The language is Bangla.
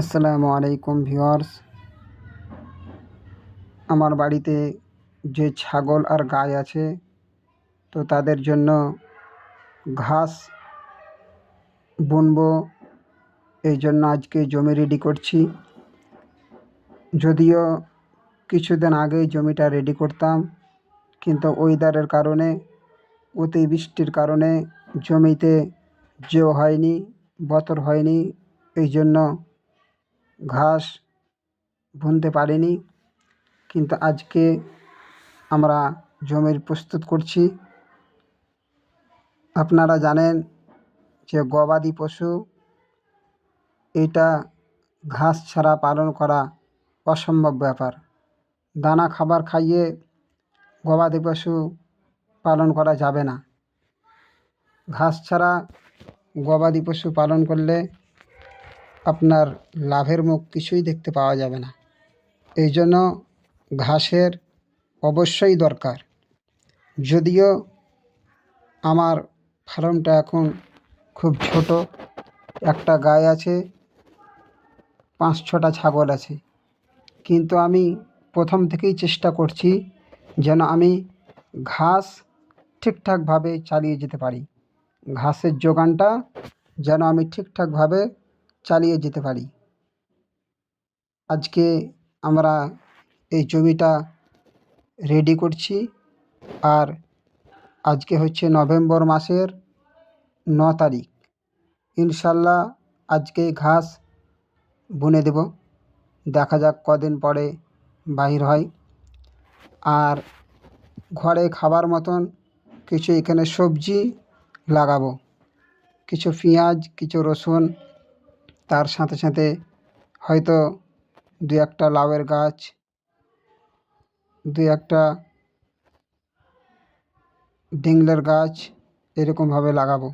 আসসালামু আলাইকুম ভিউয়ার্স। আমার বাড়িতে যে ছাগল আর গাই আছে, তো তাদের জন্য ঘাস বুনবো, এই জন্য আজকে জমি রেডি করছি। যদিও কিছুদিন আগেই জমিটা রেডি করতাম, কিন্তু ওয়েদারের কারণে, অতিবৃষ্টির কারণে জমিতে জো হয়নি, বতর হয়নি, এই জন্য ঘাস বুনতে পারিনি, কিন্তু আজকে আমরা জমির প্রস্তুত করছি। আপনারা জানেন যে গবাদি পশু, এটা ঘাস ছাড়া পালন করা অসম্ভব ব্যাপার। দানা খাবার খাইয়ে গবাদি পশু পালন করা যাবে না। ঘাস ছাড়া গবাদি পশু পালন করলে আপনার লাভের মুখ কিছুই দেখতে পাওয়া যাবে না। এই জন্য ঘাসের অবশ্যই দরকার। যদিও আমার ফার্মটা এখন খুব ছোট, একটা গাই আছে, পাঁচ ছটা ছাগল আছে। কিন্তু আমি প্রথম থেকেই চেষ্টা করছি যেন আমি ঘাস ঠিকঠাকভাবে চালিয়ে যেতে পারি। ঘাসের যোগানটা যেন আমি ঠিকঠাকভাবে চালিয়ে যেতে পারি। আজকে আমরা এই ছবিটা রেডি করছি। আর আজকে হচ্ছে নভেম্বর মাসের ন তারিখ। ইনশাল্লাহ আজকে ঘাস বুনে দেব। দেখা যাক কদিন পরে বাহির হয়। আর ঘরে খাবার মতন কিছু এখানে সবজি লাগাবো। কিছু পেঁয়াজ, কিছু রসুন তার সাথে সাথে হয়তো দু একটা লাউয়ের গাছ দু একটা ডিংলের গাছ এরকমভাবে লাগাবো।